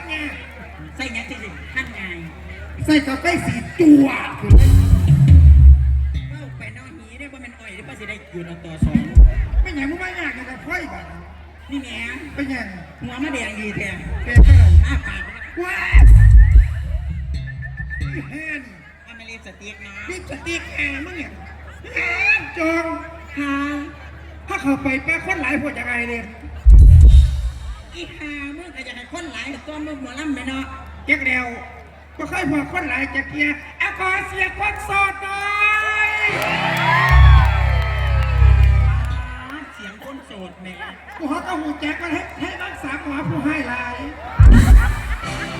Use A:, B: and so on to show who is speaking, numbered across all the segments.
A: อัน
B: มันเศ
A: ร้าคัดเนี่ย
B: ใส่หยังจริงๆท่านไง
A: ใส่กาแฟสีจั่วคือเลย
B: เว้าไปเนอหีได้ว่ามันอ่อยได้ป่ะสิได้อยู่นต่อสอง
A: ไม่อย่างมึงไม่อยากจะค่อยแบบ
B: นี่แหม่
A: เป็นอย่าง
B: หัวมาแดงดีแท้
A: เป็นเท่าไหร่
B: อ้าปากมัน
A: ว้าแห่น
B: เอามาเรียนสเตียกนะ
A: นี่สติ๊กแอร์มั้งเนี่ยแอร์จอง
B: ค่ะ
A: ถ้าเขาไปแป้คนหลายพวกยังไงเนี่ย
B: อีหามึงก็จะให้คนหลายตัวมึงหมอลำไปเนาะ
A: เจ๊กเดียวก็ค่อยพอคนหลายจะเกียร์เอาขอเสียงคนโสดหน่อย
B: เสียงคนโสดแหม่
A: กูเขาก็หูแจ็คกันให้ให้รักษาหมอผู้ให้หลาย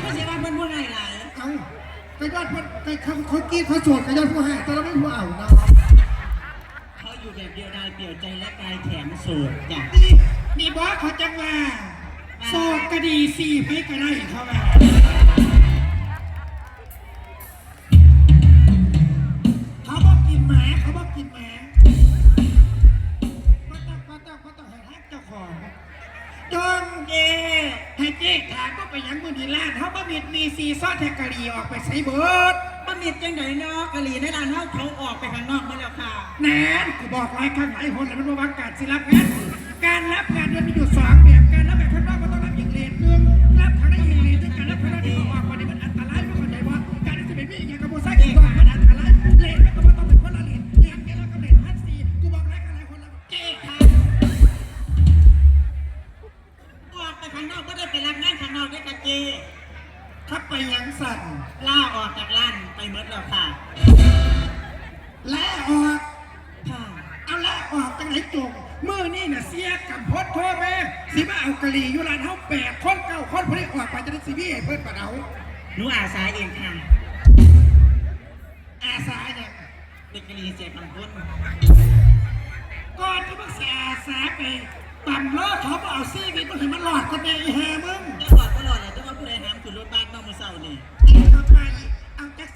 B: ไม่ใช่ว่าเพิ่นพูดอะไรหลาย
A: เอาก็ยอดเพิ่นก็เขาเขากีดเขาโสดก็ยอดผู้ให้แต่เราไม่ผู้เอาเนาะ
B: เขาอยู่แบบเดียวดายเปลี่ยวใจและกายแถมโสดจ้ะ
A: นี่นี่บอสเขาจังว่า โสดก็ดีสี่ไปก็ได้เขาว่าเขาบอกกินหมาเขาบอกกินหมาก็ต้องก็ต้องก็ต้องให้ฮักเจ้าของจงเย่ให้เจ๊ถามว่าไปหยังมือดีล้านเขาบ่มีมีซีซอสแทกกะหรี่ออกไปใส่เบิร์ด
B: บ่มีจังไดเนาะกะหรี่ในร้านเฮาเขาออกไปข้างนอกหมดแล้วค่ะ
A: แนนกูบอกหลายครั้งหลายหนแล้วมันว่าการสิรับงานการรับงานมันมีอยู่สองแนี่น่ะเสีย
B: กับ
A: พดโทษแม่สิมาเอากะหรี่อยู่ร้านเฮาแปดคนเก้าคนพอดีออกไปจะได้สิพี่ให้เพิ่นปะเดา
B: หนูอาสาเองค่ะ
A: อาสาอย่าง
B: เด็กกะหรี่เสียบางคน
A: ก่อนที่มึงเสียอาสาไปปั่นล้อเขาบ่เอาซีวิตมึงเห็นมันหลอดกันแน่อีแฮมึง
B: จะหลอดก็หลอดแหละแต่ว่าผู้ใดหามขึ้นรถบัสนอกมือเศร้านี่
A: เจ๊ทำไมเอาแ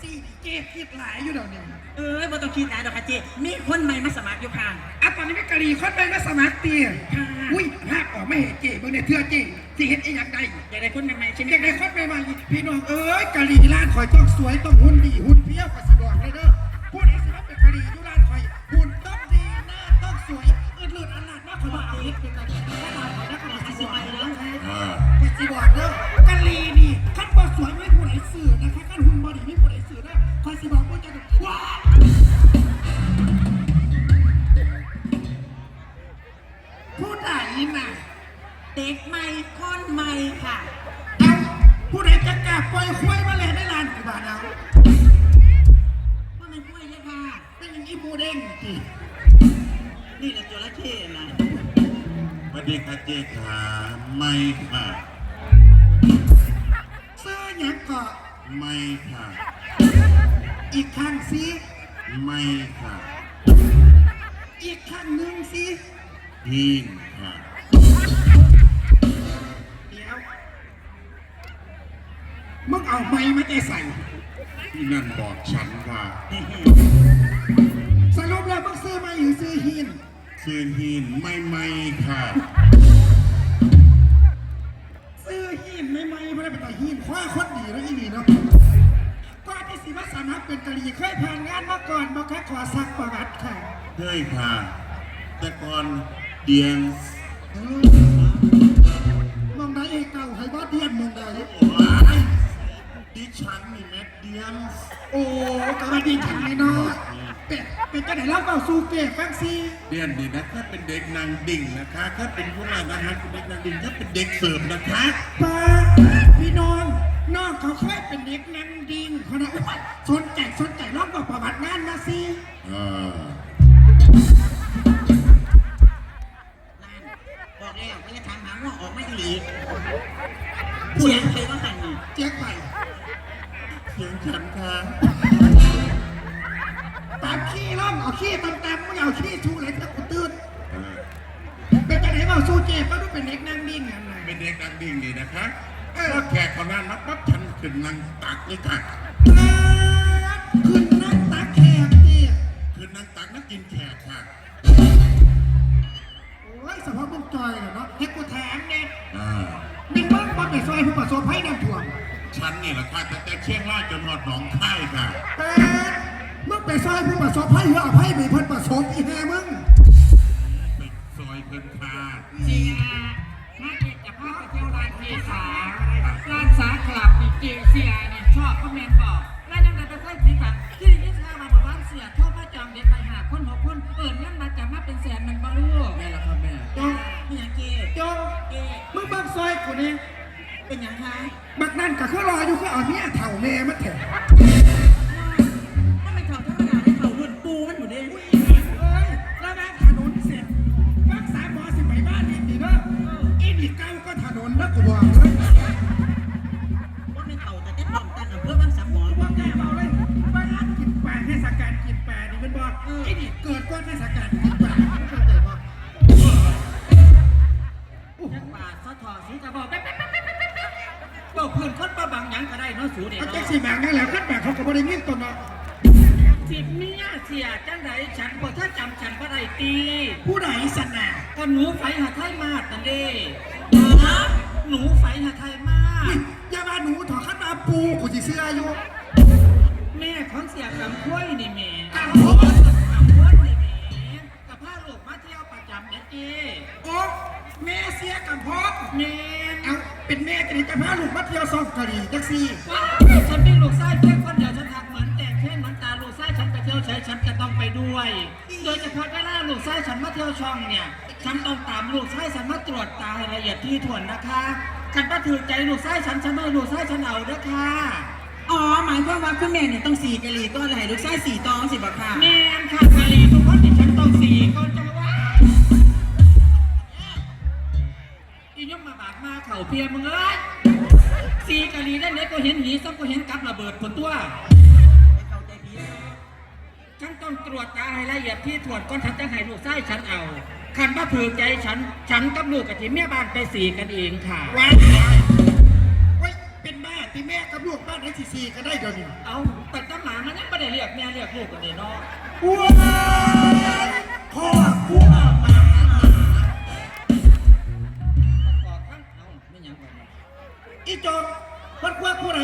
A: ท็กซี่นี่เจ๊คิดหลายอยู่เดี๋ยวนี้
B: เอ้ยบ่ต้องคิดนะดอกค่ะเจมีคนใหม่มาสมัครอยู่ค่ะ
A: อะตอนนี้ไม่กะหรี่คนไปมาสมัครเตี้ย
B: ค่ะ
A: อุ้ยภาพออกไม่เห็นเจ๊มึงเนี่ยเทื่อเจ๊สิเห็นไอ้อย่างใด
B: อยากได้คนใหม่ๆใช่ไหม
A: อยากได้คนใหม่ๆพี่น้องเอ้ยกะหรี่ร้านข่อยต้องสวยต้องหุ่นดีหุ่นเพี้ยวกระสะดวกเลยเด้อพูดไอ้ บ หินไม่ไม่
B: ค่ะ
A: ซื้อหิน
C: ไม่ไม่
A: ไม่ได้เป็นแต่หินคว้าโคตรดีแล้วอีนี่เนาะก่อนที่สิมาสมัครเป็นกะหรี่เคยผ่านงานมาก่อนมาแค่ขอสักประวัติค่ะ
C: เฮ้ยค่ะ แต่ก่อนเดียง
A: เออมองได้เอกเก่าให้บอสเดียนมองได้
C: ว้าย ดิฉันนี่แมดเดียน
A: โอ้กระดีจังเลยเนาะเป็ดเป็ดจะไหนเล่าเปล่าสูเกะฟังซี
C: เดียนนี่นะถ้าเป็นเด็กนางดิ่งนะคะถ้าเป็นผู้ร้านอาหารเป็นเด็กนางดิ่งถ้าเป็นเด็กเสิร์ฟนะคะ
A: ป้าพี่น้องน้องเขาเคยเป็นเด็กนั่งดิ่งเขานะอุ๊ยสนใจสนใจลองบอกประวัติงานมาสิ
C: อ่า
B: บอกแล้วไม่ได้ถามหาว่าออกไม่อีหลีเสียงใครว่าหันนี่
A: เจ๊กไป
C: เสียงฉันค่ะ
A: ตามขี้ร่องเอาขี้ตามตามไม่เอาขี้ชูเลยถ้ากูตื่น
C: อ่า
A: เป็นจะไหนเปล่าสูเกะก็ดูเป็นเด็กนั่งดิ่งนั่นนะ
C: เป็นเด็กดังดิ่งนี่นะคะเออแขกคนนั้นนับปั๊บฉันขึ้นนั่งตักเลยค่ะ
A: ขึ้นนั่งตักแขกเนี่ย
C: ขึ้นนั่งตักนักกินแขกค่ะ
A: โอ้ยสภาพมึงจอยเหรอเนาะให้กูแถมเนี่ย
C: อ่า
A: มีบ้างบ้างไปซอยผู้ประสบภัยน้ำท่วม
C: ฉันนี่แหละค่ะแต่แต่เชียงรายจนหอดหนองคายค่ะ
A: แต่มึงไปซอยผู้ประสบภัยหรือเอาภัยมีเพิ่นประสบอีแม่มึง
C: ไปซอยเพิ่นค่ะ
D: เจียมาเอกจะพาไปเที่ยวร้านเจสาร้านสาคลับนี่เจเสียเนี่ยชอบคอมเมนต์บอกแล้วยังไงไปค่อยผิดกันที่ได้ยินข่าวมาบอกว่าเสียชอบมาจองเด็กไปหาคนหกคนเอิญเงินมาจะมาเป็นแสนมันบ่รู้แม่ละครับแม่
A: จง
B: นี่ยังเก
A: จงมึงเบังซอยกูนี่
B: เป็นยังไง
A: บักนั่นก็คือรออยู่คือเอาเมียเถ่าแม่มา
B: เถ
A: อะ
B: มา
A: ดนั่นเด้หนู
D: ไฟหาไทยมาด
A: อย่ามาหนูถอดขันมาปูกูจะเสื้ออยู่
D: แม่ของเสียกำพ้วยนี่แม่
A: กำพ้วย
D: กำพ้วยนี่แม่กับพาลูกมาเที่ยวประจำเด็ดจี
A: โอ้แม่เสียกับพ่อ
D: แม่
A: เอาเป็นแม่จะได้จะพาลูกมาเที่ยวซองกะหรี่จักซี่
D: ว้าวฉันมีลูกไส้เพียงคนเดียวฉันหักเหมือนแต่งเช่นเหมือนตาลูกไส้ฉันไปเที่ยวใช้ฉันก็ต้องไปด้วย โดยเฉพาะเวลาลูกไส้ฉันมาเที่ยวช่องเนี่ยฉันต้องตามลูกไส้ฉันมาตรวจตาให้ละเอียดที่ถ่วนนะคะฉันก็ถือใจลูกไส้ฉันฉันไม่ให้ลูกไส้ฉันเอาเด้อค่ะ
B: อ๋อหมายความว่าคุณแม่เนี่ยต้องสี่กะหรี่ก็เลยให้ลูกชายสี่ตองสิบอกค่ะ
D: แม่นค่ะกะลีทุกคนที่ฉันต้องสี่คนจะว่าอียมมาบาดมาเข่าเพียมึงเอ้ยสี่กะลีได้เล็กก็เห็นหีซ้ำก็เห็นกับระเบิดผลตัว ต้องตรวจตาให้ละเอียดที่ถ่วนก่อนฉันจะให้ลูกไส้ฉันเอา คันว่าถือใจฉัน ฉันกับลูกกับทีแม่บ้านไปสี่กันเองค่ะ
A: ว้ายเว้ยเป็นแม่ที่แม่กับลูกบ้านไอ้สี่สี่ก็ได้เดี๋ยวนี้
D: เอาแต่ตั้งหมามันยังไม่ได้เรียกแม่เรียกลูกกันเลยเนาะ
A: ว้ายพ่อพัวหมา
D: บอกทั้งเอาไม่ยังก่อนนะ
A: อีจอมพัดว่าผู้ไหน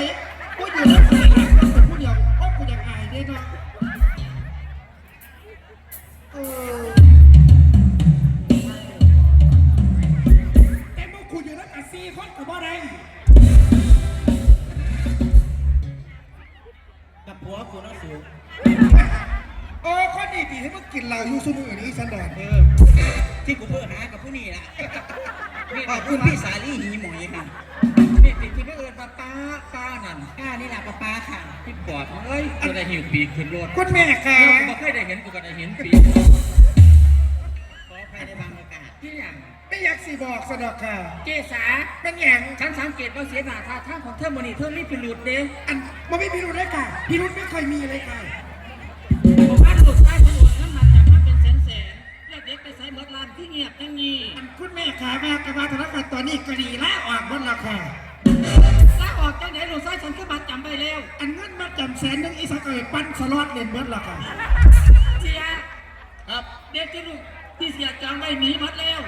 D: ฉันสังเกตว่าเสียหน้าท่าทางของเธอมันนี่เธอรีบไปหลุดเด้
A: อันมันไม่พิรุธเลยค่ะพิรุธไม่เคยมีเลยค่ะ
D: บอกว่าหลุดใต้ถนนนั้นมาจากมาเป็นแสนแสนๆแล้วเด็กไปใส่เบิดลานที่เงียบจังงี้
A: อันคุณแม่ขามากระบาธนบัตรตอนนี้กรีล่าออกหมดแล้วค่ะ
D: ถ้าออกจังไหนหลุดใต้ฉันก็มาจำไปแล้ว
A: อันเงินมาจำแสนหนึงอีสักเอ้ยปั้นสล็อตเล่นหมดแล้วค่ะ
D: เสีย
B: ครับ
D: เด็กที่ลูกที่เสียจองไว้หนีหมดแล้ว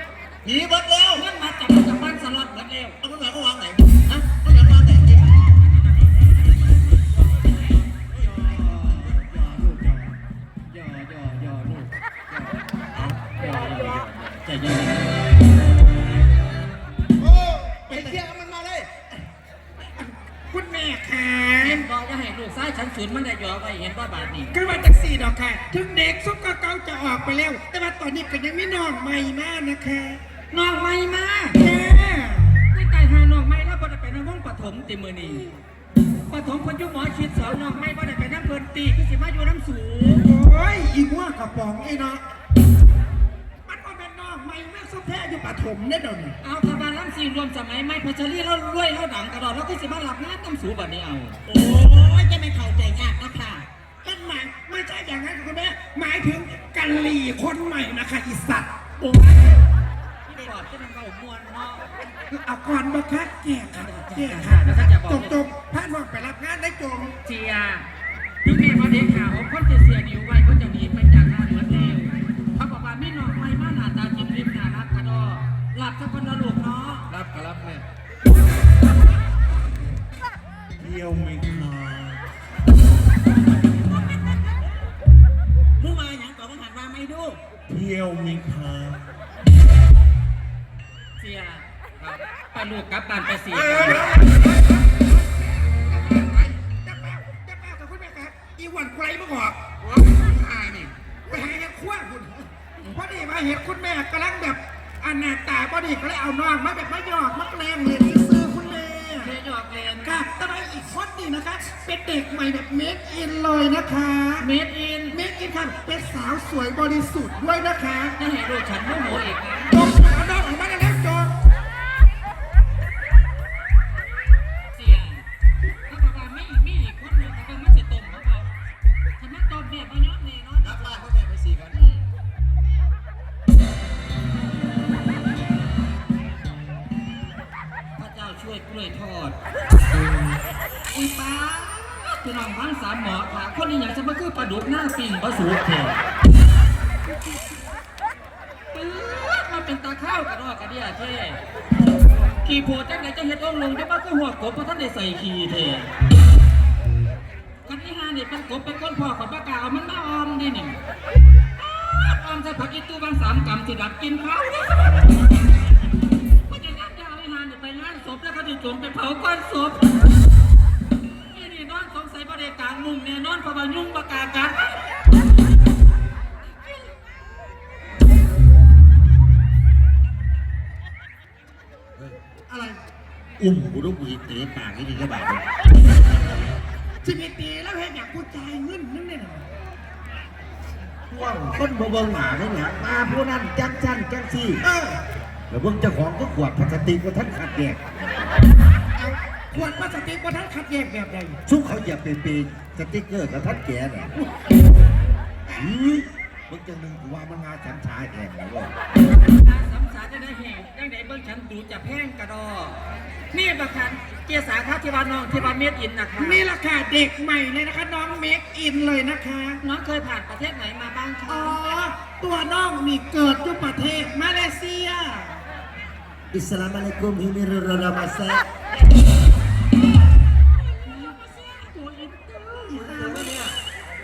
B: หนีเบิดแล้ว
D: เงินมาจำกับบ้านสล็อตหมดแล้ว
B: เอาคนไหนเขาวางไหนฮะเขาอยากวางไหน
D: ย่อย่อย่อลูกย่อย่อใจเย็น
B: โอ้ไปเที่ยวมันมาเลย
A: คุณแม่ค่ะ
D: เห็นบอกจะให้ลูกซ้ายฉันศูนย์มันได้ย่อไว้เห็นว่าบาทนี่
A: คือว่าจากสี่ดอกค่ะ ถึงเด็กซุปเก่าๆจะออกไปแล้ว แต่ว่าตอนนี้ก็ยังไม่น้องใหม่มากนะคะ
D: น้องไม่มา
A: ค่ะ
D: ไม่ตายหาน้องไม่แล้วบ่ได้ไปน้ำวงปฐมติมือนี่ปฐมคนอยุหมอชิดสอนน้องไม่บ่ได้ไปน้ำเพลินตีคือสิมาอยู่น้ำสูง
A: โอ้ยอีหัวกระป๋องไอ้เนาะมันก็เป็นน้องใหม่มากสุดแท้อยู่ปฐมเนี่ยเดี๋ยวนี้
D: เอาทบานล้ำซีรวมสมัยไม่พัชรีแล้วรวยแล้วดังกระดอนแล้วก็สิมาหลับงานน้ำสูบัดนี้เอา
B: โอ้ยจะไม่เข้าใจยากนะค่ะ
A: เป็นหมายไม่ใช่อย่างนั้นคุณแม่หมายถึงกะหรี่คนใหม่นะคะอีสัตว์
D: โอ้ย ว้มวนเนาะ
A: เอาก่อนมาคัดแก่ค่ะแก่ค่ะจบจบพาดหอกไปรับงานได้จม
D: เจียพี่พี่พอดีข่าวคนจะเสียดิวไว้ก็จะมีไปจากหน้เหมือนเดิมเขาบอกว่าไม่นอนไม่มาหน้าตา
A: จิ้มริมหนารับก
D: ระดอหลับสักคนละลูกเนาะ
C: รับกระรับเนี่ยเที่ยวไม่มาเมื่
B: อวานอยังก่อนมาหันมาไม่ดู
C: เที่ยวไม่ขา
D: ครับไปลูกกลับบ้านไปเสีย
A: จะแป๊บจะแป๊บกับคุณแม่ครับอีหวันไกลมาบอก
C: ว่าอานี่
A: ไปหาเห็ดขั้วคุณพอดีมาเห็ดคุณแม่กำลังแบบอันหน้าตาพอดีก็เลยเอาน้องมาแบบมาหยอกมาแกล้งเลยที่ซื้อคุณแม่
D: เสียหยอกเลน
A: ค่ะแต่ว่าอีกคนนี่นะคะ เป็นเด็กใหม่แบบเมคอินเลยนะคะ
D: เมดอิน
A: เมคอินค่ะ เป็นสาวสวยบริสุทธิ์ด้วยนะคะ
D: จะเห็นลูกฉันโมโหอีกนะ ช่วยกล้วยทอดอีป้าพี่น้องทั้งสามหมอค่ะคนนี้อยากจะมาคือปลาดุกหน้าปิ่งปลาสูบเถอะปื๊ดมาเป็นตาข้าวกระดอกกระเดียเท่ขี่โพจังไหนจะเห็ดองลงจะมาคือหัวกบเพราะท่านได้ใส่ขี่เถอะคนที่ห้าเนี่ยเป็นกบเป็นก้นพ่อของปากกาเอามันมาออมดินี่ออมใส่ผักอีตู้บางสามกำสิดับกินข้าว จะจมไปเผาก้อนศพนี่นี่นอนสงสัยประเดกลางมุมเนี่ยนอนเพราะว่ายุ่งประกาศกัน
A: อะไร
B: อุ้มกูต้องกูเตะปากให้ดีกระบาดเลย
A: ชีวิตดีแล้วเห็นอย่างกูจ่ายเงินนั่นเนี่ย
E: ว่างคนบ่เบิ่งหมาเบิ่งหยังมาผู้นั้นจังจันจังซี่
A: เออ
E: แล้วเบิ่งเจ้าของก็ขวดพลาสติกว่าท่านขัดแยก
A: เอาขวดพลาสติกว่าท่านคัดแยกแบบใด
E: ซุกเขาอย่าไปปีสติ๊กเกอร์กับท่านแก่น่ะอือเบิ่งจังหนึงกูว่ามันมาฉันชายแทนนะเว้ย
D: ตาสำสาจะได้แห่งยังไงเบิ่งฉันดูจะแพงกระดอ นี่บักคันเกียร์สาขาที่บ้านน้องที่บ้านเมียดอินนะคะ
A: นี่แหละค่ะเด็กใหม่เลยนะคะ น้องเมคอินเลยนะคะ
D: น้องเคยผ่านประเทศไหนมาบ้าง
A: อ๋
D: คะ
A: อตัวน้องนี่เกิดที่ประเทศมาเลเซีย
E: อิสลามอะลัยกุมฮิมิรุรรามาซะ
D: ตัวอินเตอร์เนี่ย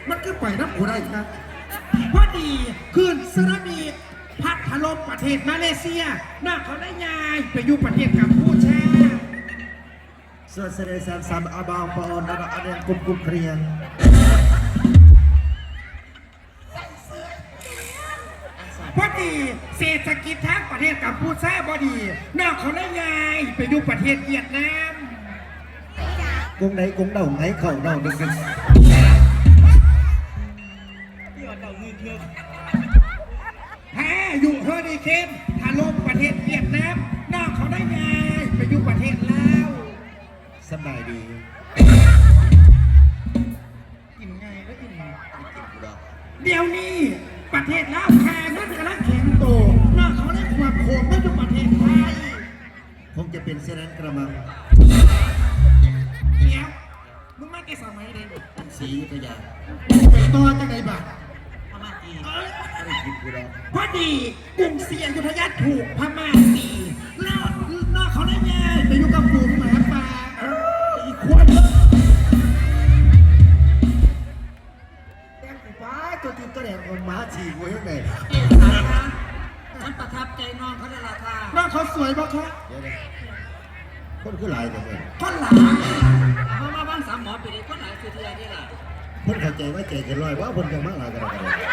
A: มันก็ปล่อยน้ำกูได้ครับพอดีคืนสึนามิพัดถล่มประเทศมาเลเซียน่าเขาได้ย้ายไปอยู่ประเทศกัมพูชา
E: ส่วนเสด็จสามสามอาบางปอนดาอันยังกุมกุมเครียง
A: ดีเศรษฐกิจทางประเทศกัมพูชาพอดีน่าเขาได้ย้ายไปอยู่ประเทศเวียดนาม
E: กงไหนกงเดาไหนเข่าเดาดึงกัน
A: แพ้อยู่เฮอริเคนถล่มประเทศเวียดนามน่าเขาได้ย้ายไปอยู่ประเทศลาว
E: สบายดี
A: กินไงแล้วกินไง
B: กินกูดอก
A: เดี๋ยวนี้ ประเทศลาวแพ้เงินกำลังแข็งโตน่าเขาได้ความโคมไม่อยู่ประเทศไทย
E: คงจะเป็นเช่นนั้นกระมัง
A: เดี๋ยวมึงมาแต่สมัยใดเนี่ย
E: สีอยุธยา
A: ไปต่อจังไดบ้าง
B: พม่าจีน
A: เอ้ย
E: ไม่กินกูดอก
A: พอดีกรุงศรีอยุธยาถูกพม่าตีแล้วน่าเขาได้ย้ายไปอยู่กับ
D: ใจ
A: ว่า
E: ใจเกันร้อยว่าเพิ่นจะมาหลายกันอะไรกันเลย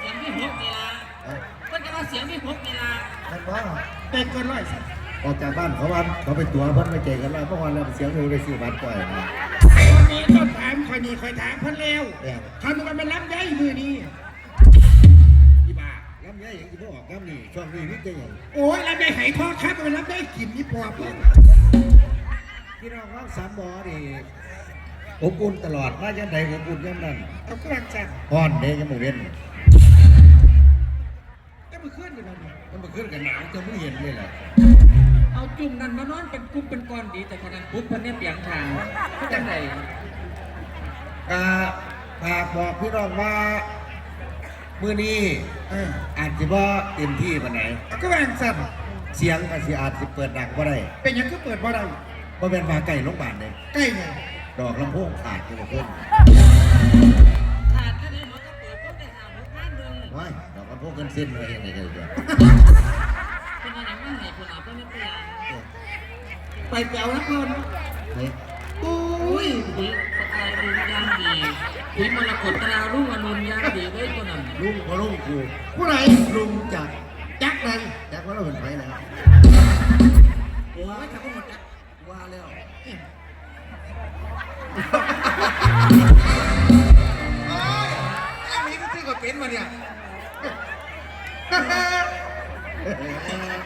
D: เสียงพี่หกนี่ล่ะ
E: เอ้า
D: ก็จะว่าเสียงพี่หกนี่ล่ะ
E: ท่านว่า
A: เด็กเกินร้อย
E: ออกจากบ้านเขาวันเขาไปตัวพิ่นไม่ใจกันร้อยเมื่อวานเราเสียงดูได้ซื้อบัตรก่อยน
A: วันนี้ต้องถามคอยนี่คอยถามเพิ่นเร็ว
E: เนี่ย
A: คำมันมันรับย้ายมือนี้
E: ยี่บ้าลำไยอย่างที่พ่อออกน้ำนี่ช่วงนี้นี่จะอย่าง
A: โอ้ยรับย้ายไหทอครับมันรับย้ายกินนี่พอปุ๊บ
E: พี่น้องว่างสามบ่อนี่อบอุ่นตลอดมายันใดอบอุ่นยันนั้น
A: เอากระจัด
E: ฮ้อนเด้ยังบ่เว้น
A: ก็มาขึ้นอยู่แล้วนี่
E: มันมาขึ้นกันหนาวจะไม่เห็นเลยแหละ
D: เอาจุ่มนั่นมานอนเป็นกลุ่มเป็นก้อนดีแต่คนนั้นปุ๊บคนนี้เปลี่ยนทางก็จังได
E: อ่าฝากบอกพี่น้องว่ามือนี้
A: เออ
E: อาจจะว่าเต็มที่ปานไหน
A: ก็แบ่งสั่น
E: เสียงก็สิอาจสิเปิดดังก็ได้
A: เป็นหยังก็เปิดบ่ได้
E: บ่เป็นมาไก่โรงพยาบาลเลย
A: ใกล้ไง
E: ดอกลำโพงขาดอยู่กับเพื่อน
D: ขาดแค่นี้มันก็เปิดพวกได้หาหกพันหนึ่ง
E: ว้ายดอกลำโพงกันเส้นอะไรยังไงกันเนี่ย
D: เป็นอะไรไม่ให้คนเอาไปไม่เป็นไรไปเปล่าแล้วคน
E: เฮ้ย
D: อุ้ยดีตะไคร้ลุงย่างดีผีมรกตตราลุงอนุนย่างดีไว้ตัวนั้น
E: ลุงพอลุงกู
A: ผู้ใด
E: ลุงจัก
A: จักใด
E: จักว่าเราเป็นไผแล้ว
B: โอ้ยทำให้หมด จัก
E: ว่าแล้ว
A: อันนี้ก็ซื้อกับเป็นมาเนี่ย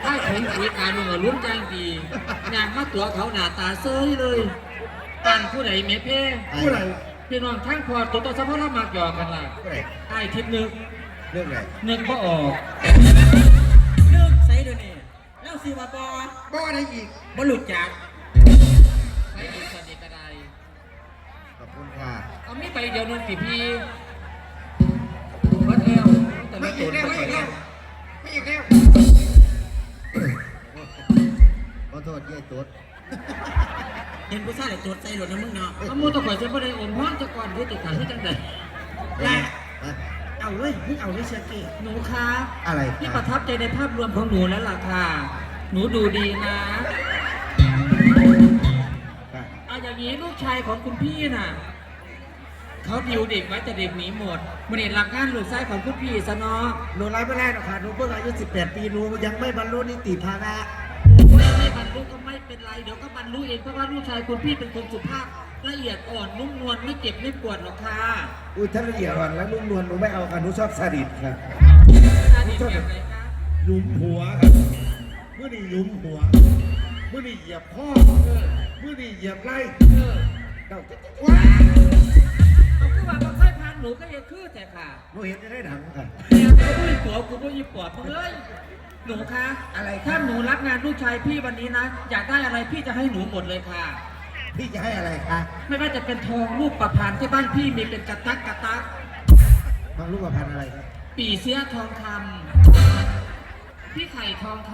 D: ถ้าเห็นผีการลุงอนุนย่างดีงานมาตัวเขาหน้าตาเซยเลยต่างผู้ใดแม่เพ่
A: ผู้ใด
D: พี่น้องทั้งพอตัวตัวสะพานมากหยอกกันล่ะ
E: ผู้ใด
D: ไอ้ทิศนึก
E: เรื่องอะไร
D: นึกบ่ออก
B: เลิกใส่เดี๋ยวนี้แล้วสิว่าบอ
A: บ่ได้อีก
B: บ่หลุดจาก
E: ค่ะ
D: เอามีไปเดียวนึงพี่พี่วัดเอวแต่
A: ไม่
D: ละ
A: อี
D: ตัว
A: กแล้ว
D: ไม่
A: ไม่
D: ค่
A: อี
D: อย
A: ก
D: เแล้
A: วไม่อีกแล้ว
E: ขอโทษเย้ตุ๊ด
B: เห็นผู้ชายเลยตัวใส่หลุดนะมึงเนาะ
D: อามูตะข่อยจะบ่ได้อมฮ้อนจะก่อนหรือติดขาที่จังใด
A: และ
E: ฮะ
A: เอาเลยมึงเอาเลยเชียร์เก้
D: หนูคะ
E: อะไร
D: พี่ประทับใจในภาพรวมของหนูแล้วล่ะค่ะ หนูดูดีนะ
E: ค่ะ
D: อย่างนี้ลูกชายของคุณพี่น่ะ เขาดิวเด็กไว้แต่เด็กหนีหมดมันเห็นหลักงานลูกชายของคุณพี่ซะเนาะ
E: หนูไล่ไม่ได้หรอกค่ะหนูเพิ่งอายุ18 ปีหนูยังไม่บรรลุนิติภาวะ
D: ไม่ไม่บรรลุก็ไม่เป็นไร เดี๋ยวก็บรรลุเองเพราะว่าลูกชายคุณพี่เป็นคนสุภาพละเอียดอ่อนนุ่มนวลไม่เจ็บไม่ปวดหรอกค่ะ
E: อุ้ยถ้าละเอียดอ่อนแล้วนุ่มนวลหนูไม่เอาค่ะหนูชอบสดิตค่ะ
D: ตาดีแบบไหนคะ
E: หยุมหัวครับเมื่อนี่หยุมหัวเมื่อนี่เหยียบข้อ
D: เออ
E: เมื่อนี่เหยียบไหล่
D: เออ
E: เดา
D: ว้าว เอาคือว่าบ่ค่อยพานหนูก็ยังคือแต่ค่ะ
E: หนูเห็นจะได้ดังค่ะ
D: แม่กูไม่ปัวกูไม่ยิบปวดมึงเลยหนูคะอะไรถ้าหนูรับงานลูกชายพี่วันนี้นะ อยากได้อะไรพี่จะให้หนูหมดเลยค่ะ
E: พี่จะให้อะไรคะ
D: ไม่ว่าจะเป็นทองรูปประพันธ์ที่บ้านพี่มีเป็นกระตักกระตัก
E: บางรูปพันธ์อะไรครับ
D: ปีเสียทองคำพี่ไข่ทองค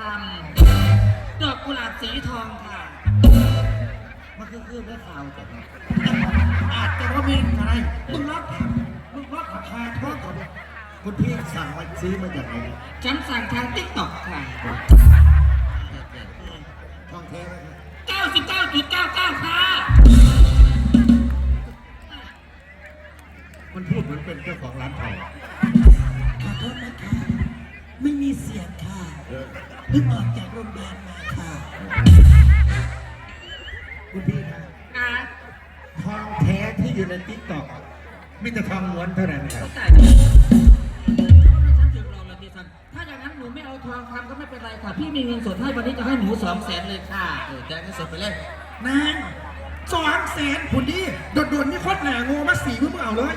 D: ำดอกกุหลาบสีทองค่ะ
E: มันคือคือไม่ข่าวแต่ว่า
A: อาจจะว่าเมนอะไรมึงรับมึงรับราคาทอดเขาเนี่ย
E: คุณพี่สั่งมาซื้อมาจากไหน
D: ฉันสั่งทางติ๊กต็อกค่ะ
E: ทองแท้ไหมครับ
D: 99.99ค่ะ
E: มันพูดเหมือนเป็นเจ้าของร้านทอง
B: ขอโทษนะคะ ไม่มีเสียงค่ะ
E: เออ
B: เพิ่งออกจากโรงพยาบาลมาค่ะ
E: คุณพี่ครับ
D: อะ
E: ทองแท้ที่อยู่ในติ๊กต็อกมีแต่ทองม้วนเท่านั้นครับ
D: แต่ฉันถึงรอแล้วดิฉันถ้าอย่างนั้นหนูไม่เอาทองคำก็ไม่เป็นไรค่ะ พี่มีเงินสดให้วันนี้จะให้หนูสองแสนเลยค่ะ
B: เออแจ้งให้สดไปเลย
A: นางสองแสนผุนดีโดดๆนี่โคตรหนางูมาสี่มึงเอาเลย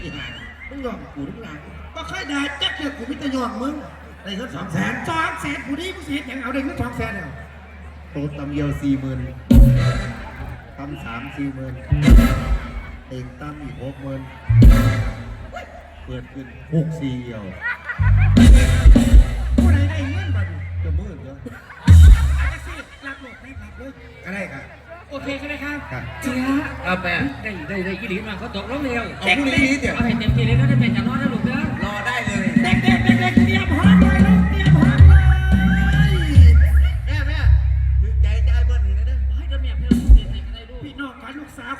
E: อีห่ามึงยอมกูทุกอย่าง
A: ก็ค่อยได้แจ็คเกียร์กูมิตรยองมึง
E: ได้เงินสองแสน
A: สองแสนผุนดีมึงเสียอย่างเอาได้เงินสองแสนเนี่ย
E: โต๊ะตำเยียวสี่หมื่นตำสามสี่หมื่นเองตำอีกหกหมื่นเปิดขึ้นหกสี่เอียว
A: ผู้ใดได้เงินบัดนี้
E: จะมื่นเยอะ
A: อาจจะสิรับโลกได้รับเลย
E: ก็ได้ครับ
D: โอเคใช่ไหมครับ
E: ครับ
D: เจ้าเอาไปได้ได้ได้ยี่หลีมาเขาตกลงเร็ว
B: เอาพรุ่งนี้เดี๋ยว
D: เอาให้เต็มที่เลยนะได้เป็นอย่างน้อยนะลูกเด้อ
B: รอได้เลย
A: เด็กเด็กเด็กเด็กเตรียมพร้อมเลย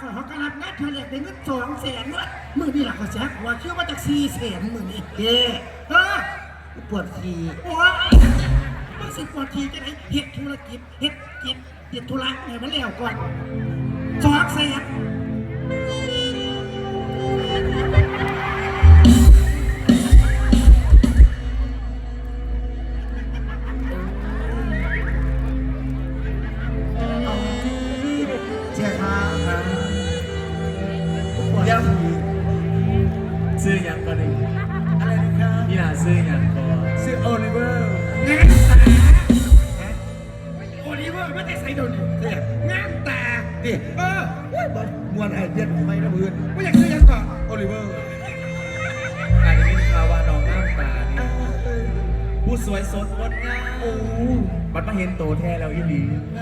A: ขอเขากำลังงัดเธอเล็กได้เงินสองแสนวะมือนี่หลักเขาแสว่าเชื่อว่าจากสี่แสนมือนี่เด้เออ
E: ปวดที
A: โอ้ยมันสิปวดทีจะไหนเฮ็ดธุรกิจเฮ็ดกิจเฮ็ดธุระเนี่ยมันแล้วก่อนสองแสน
E: แ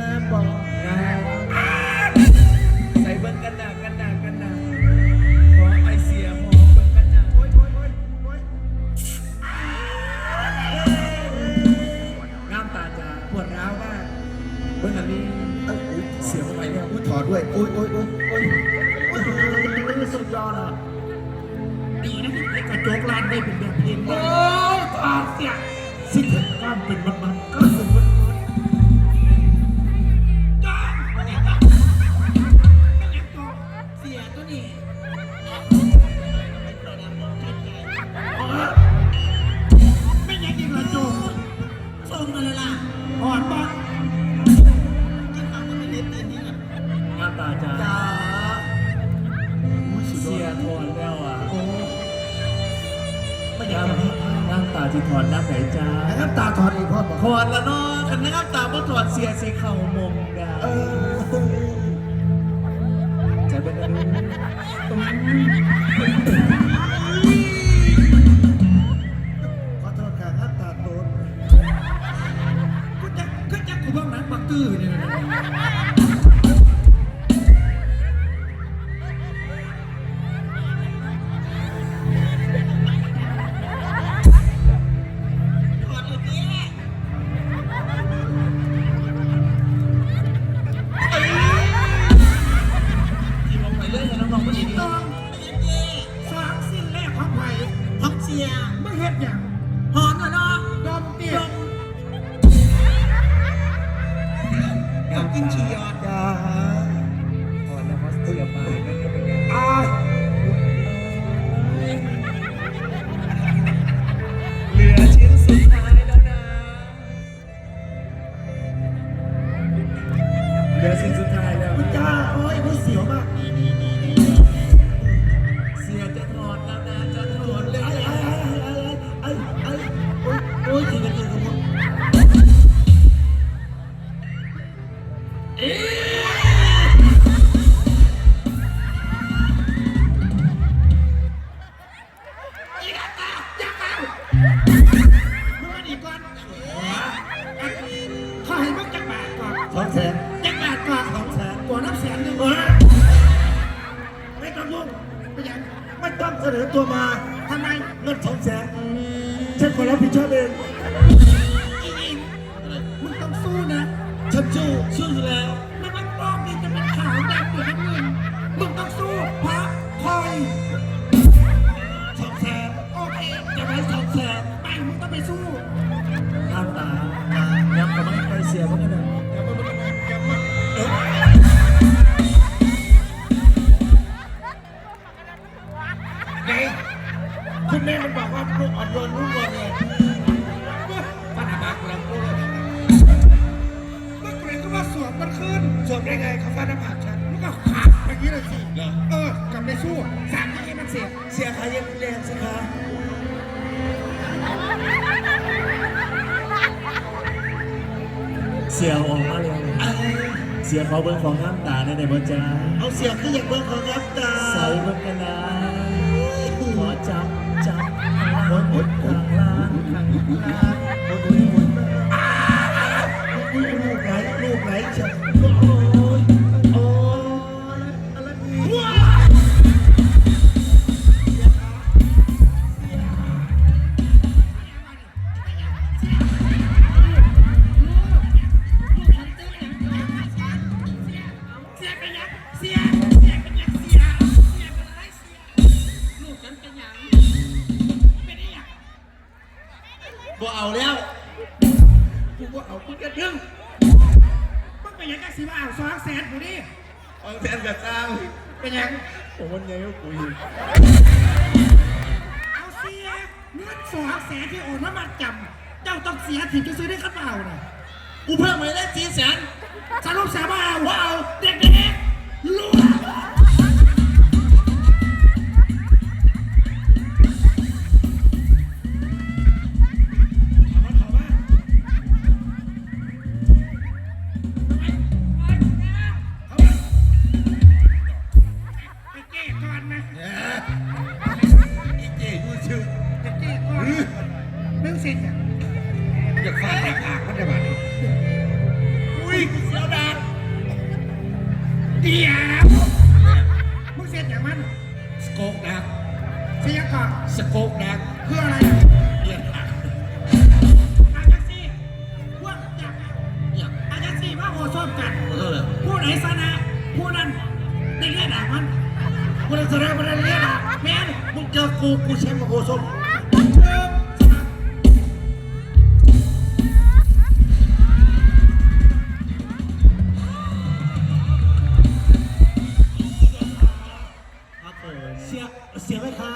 E: เสียไห
F: ม
E: คะ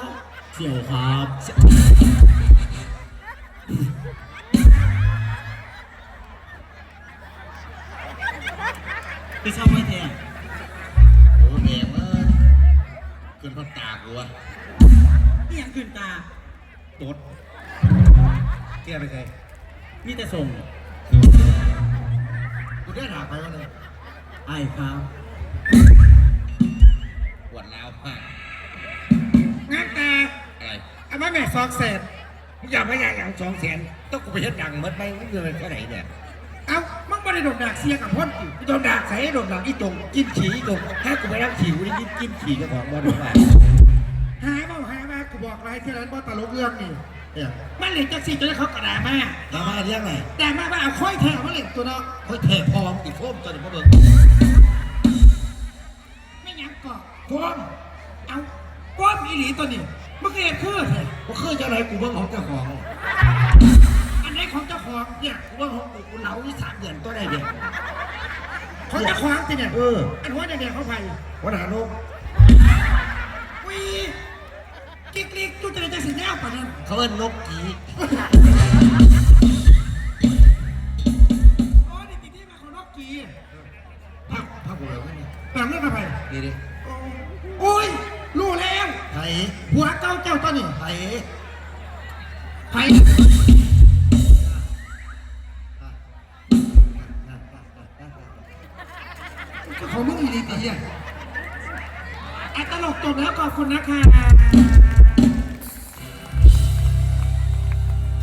E: เสี่
G: ย
E: ว
F: ค
E: รั
H: บไป
F: เช่า
A: ไว้แท
B: นโอ้แม่เอ้ยเกินพันตากูวะนี่ยังขึ้นตา
E: ตดแกไปไง
B: มีแต่ส่ง
E: กูได้ถามไปว่าเนี่ย
B: ไอ้ครับหวัดแล้วมาก
A: มาแม่สองแสนมึงอย่ามาอย่างอย่างสองแสนต้องกูไปเฮ็ดดังเมื่อไหร่มึงเงินเท่าไหร่เนี่ยเอ้ามึงไม่ได้โดนด่าเสียกับพ่นกูโดนด่าใส่โดนด่าอีตรงกินฉี่อีตรงถ้ากูไปนั่งฉี่กูได้กินกินฉี่กับของบ่ได้ว่าหายบ่หายมากูบอกอะไรที่นั้นบ่ตลกเรื่องนี่
E: เนี่ย
A: มันเหล็กจักสี่จนเขากระดามา
E: ดราม่าเรื่องไหน
A: แต่มาว่าเอาค่อยแทงมาเหล็กตัวเนาะ
E: เฮ้ยเทพองอีกโคมตัวนี้มาเบิ่ง
A: ค
E: ยจะอะไรกูเบิ่งของเจ้าของ
A: อันไหนของเจ้าของเนี่ย
E: กูเบิ่งของกูกูเหลาที่สามเดือนตัวได้เดียว
A: ของเจ้าของสิเนี่ย
E: เออ
A: อันหัวเดียวเขาไป
E: วันหาโลก
A: วีกิ๊กลิกจุดจะได้จะสิแนวปะนั้น
E: เขาเอิ้นนกกี
A: อ๋อนี่กี่ที่มาของนกกี
E: พักพักกูแล้วนี่
A: แต่เรื่องอะไร
E: ดีดิ
A: โอ้ยรู้แล้ว
E: ไผ่
A: หัวเจ้าเจ้าตัวนี้
E: ไผ่
A: ไผ่ ข